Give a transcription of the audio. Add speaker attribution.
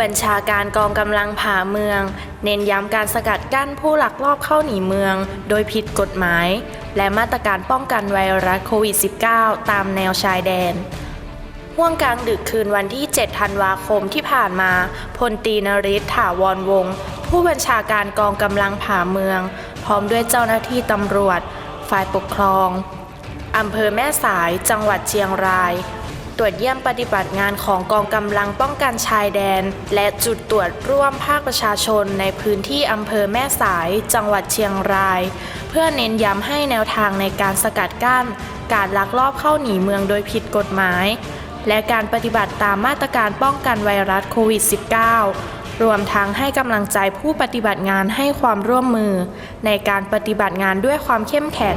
Speaker 1: บัญชาการกองกำลังผ่าเมือง เน้นย้ำการสกัดกั้นผู้ลักลอบเข้าหนีเมือง โดยผิดกฎหมาย และมาตรการป้องกันไวรัสโควิด -19 ตามแนวชายแดนห่วงกลางดึกคืนวันที่ 7 ธันวาคมที่ผ่านมา พลตีนริศถาวรวงศ์ผู้บัญชาการกองกำลังผ่าเมือง พร้อมด้วยเจ้าหน้าที่ตำรวจ ฝ่ายปกครองอำเภอแม่สาย จังหวัดเชียงราย ตรวจเยี่ยมปฏิบัติงานของกองกำลังป้องกันชายแดน และจุดตรวจร่วมภาคประชาชนในพื้นที่อำเภอแม่สาย จังหวัดเชียงราย เพื่อเน้นย้ำให้แนวทางในการสกัดกั้น การลักลอบเข้าหนีเมืองโดยผิดกฎหมาย และการปฏิบัติตามมาตรการป้องกันไวรัสโควิด -19 รวมทั้งให้กำลังใจผู้ปฏิบัติงานให้ความร่วมมือ ในการปฏิบัติงานด้วยความเข้มแข็ง